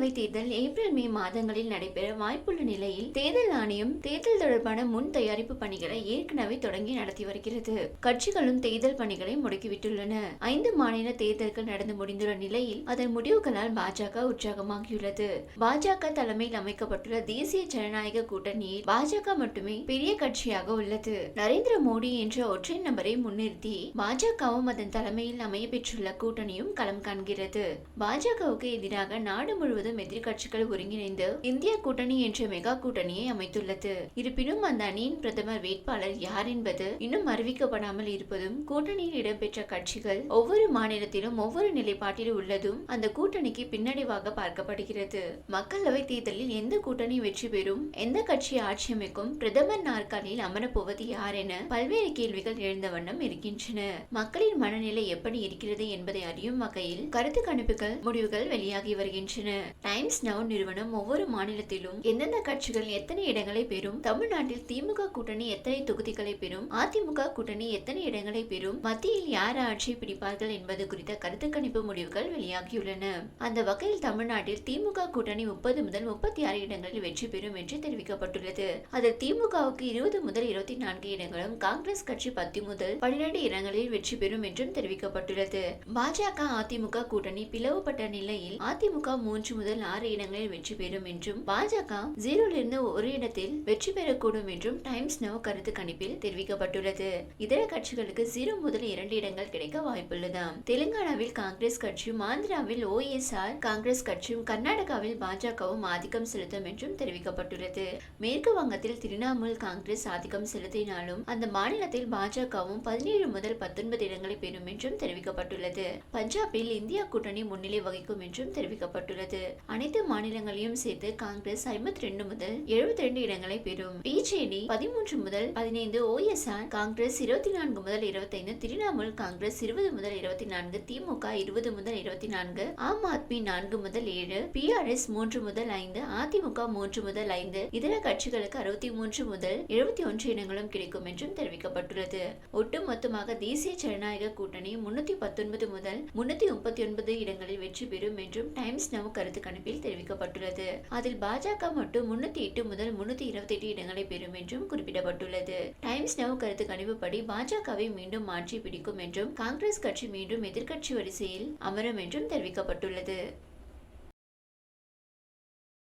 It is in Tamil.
மக்களவை தேர்தல் ஏப்ரல் மே மாதங்களில் நடைபெற வாய்ப்புள்ள நிலையில் தேர்தல் ஆணையம் தேர்தல் தொடர்பான முன் தயாரிப்பு பணிகளை ஏற்கனவே தொடங்கி நடத்தி வருகிறது. கட்சிகளும் தேர்தல் பணிகளை முடுக்கிவிட்டுள்ளன. ஐந்து மாநில தேர்தல்கள் நடந்து முடிந்துள்ள நிலையில் அதன் முடிவுகளால் பாஜக உற்சாகமாகியுள்ளது. பாஜக தலைமையில் அமைக்கப்பட்டுள்ள தேசிய ஜனநாயக கூட்டணியில் பாஜக மட்டுமே பெரிய கட்சியாக உள்ளது. நரேந்திர மோடி என்ற ஒற்றை நபரை முன்னிறுத்தி பாஜகவும் அதன் தலைமையில் அமைய பெற்றுள்ள கூட்டணியும் களம் காண்கிறது. பாஜகவுக்கு எதிராக நாடு முழுவதும் எதிர்கட்சிகள் ஒருங்கிணைந்து இந்திய கூட்டணி என்ற மெகா கூட்டணியை அமைத்துள்ளது. இருப்பினும் அந்த அணியின் பிரதமர் வேட்பாளர் யார் என்பது இன்னும் அறிவிக்கப்படாமல் இருப்பதும் கூட்டணியில் இடம்பெற்ற கட்சிகள் ஒவ்வொரு மாநிலத்திலும் ஒவ்வொரு நிலைப்பாட்டில் உள்ளதும் அந்த கூட்டணிக்கு பின்னடைவாக பார்க்கப்படுகிறது. மக்களவை தேர்தலில் எந்த கூட்டணி வெற்றி பெறும் எந்த கட்சி ஆட்சி அமைக்கும் பிரதமர் நாற்காலியில் அமரப்போவது யார் என பல்வேறு கேள்விகள் எழுந்த வண்ணம் இருக்கின்றன. மக்களின் மனநிலை எப்படி இருக்கிறது என்பதை அறியும் வகையில் கருத்து கணிப்புகள் முடிவுகள் வெளியாகி வருகின்றன. டைம்ஸ் நவ் நிறுவனம் ஒவ்வொரு மாநிலத்திலும் எந்தெந்த கட்சிகள் எத்தனை இடங்களை பெறும் தமிழ்நாட்டில் திமுக கூட்டணி எத்தனை தொகுதிகளை பெறும் அதிமுக கூட்டணி எத்தனை இடங்களை பெறும் மத்தியில் யார் ஆட்சி பிடிப்பார்கள் என்பது குறித்த கருத்து கணிப்பு முடிவுகள் வெளியாகியுள்ளன. அந்த வகையில் தமிழ்நாட்டில் திமுக கூட்டணி முப்பது முதல் முப்பத்தி ஆறு இடங்களில் வெற்றி பெறும் என்று தெரிவிக்கப்பட்டுள்ளது. அதில் திமுகவுக்கு இருபது முதல் இருபத்தி நான்கு இடங்களும் காங்கிரஸ் கட்சி பத்து முதல் பன்னிரண்டு இடங்களில் வெற்றி பெறும் என்றும் தெரிவிக்கப்பட்டுள்ளது. பாஜக அதிமுக கூட்டணி பிளவுபட்ட நிலையில் அதிமுக மூன்று முதல் ஆறு இடங்களில் வெற்றி பெறும் என்றும் பாஜக ஜீரோலிருந்து ஒரு இடத்தில் வெற்றி பெறக்கூடும் என்றும் டைம்ஸ் நவ் கருத்து கணிப்பில் தெரிவிக்கப்பட்டுள்ளது. இதர கட்சிகளுக்கு ஜீரோ முதல் இரண்டு இடங்கள் கிடைக்க வாய்ப்புள்ளதாம் தெலுங்கானாவில் காங்கிரஸ் கட்சியும் ஆந்திராவில் ஓஎஸ்ஆர் காங்கிரஸ் கட்சியும் கர்நாடகாவில் பாஜகவும் ஆதிக்கம் செலுத்தும் என்றும் தெரிவிக்கப்பட்டுள்ளது. மேற்கு வங்கத்தில் திரிணாமுல் காங்கிரஸ் ஆதிக்கம் செலுத்தினாலும் அந்த மாநிலத்தில் பாஜகவும் பதினேழு முதல் பத்தொன்பது இடங்களை பெறும் என்றும் தெரிவிக்கப்பட்டுள்ளது. பஞ்சாபில் இந்தியா கூட்டணி முன்னிலை வகிக்கும் என்றும் தெரிவிக்கப்பட்டுள்ளது. அனைத்து மாநிலங்களையும் சேர்த்து காங்கிரஸ் ஐம்பத்தி ரெண்டு முதல் எழுபத்தி ரெண்டு இடங்களை பெறும். பிஜேடி பதிமூன்று முதல் பதினைந்து ஓஎஸ்ஆர் காங்கிரஸ் இருபத்தி நான்கு முதல் இருபத்தைந்து திரிணாமுல் காங்கிரஸ் இருபது முதல் இருபத்தி நான்கு திமுக இருபது முதல் இருபத்தி நான்கு ஆம் ஆத்மி நான்கு முதல் ஏழு பிஆர்எஸ் மூன்று முதல் ஐந்து அதிமுக மூன்று முதல் ஐந்து இதர கட்சிகளுக்கு அறுபத்தி மூன்று முதல் எழுபத்தி ஒன்று இடங்களும் கிடைக்கும் என்றும் தெரிவிக்கப்பட்டுள்ளது. ஒட்டுமொத்தமாக தேசிய ஜனநாயக கூட்டணி முன்னூத்தி பத்தொன்பது முதல் முன்னூத்தி முப்பத்தி ஒன்பது இடங்களில் வெற்றி பெறும் என்றும் டைம்ஸ் நவ் கருத்து கணிப்பில் தெரிவிக்கப்பட்டுள்ளது. அதில் பாஜக மட்டும் முன்னூத்தி எட்டு முதல் முன்னூத்தி இருபத்தி எட்டு இடங்களை பெறும் என்றும் குறிப்பிடப்பட்டுள்ளது. டைம்ஸ் நவ் கருத்து கணிப்புப்படி பாஜகவை மீண்டும் மாற்றி பிடிக்கும் என்றும் காங்கிரஸ் கட்சி மீண்டும் எதிர்க்கட்சி வரிசையில் அமரும் என்றும் தெரிவிக்கப்பட்டுள்ளது.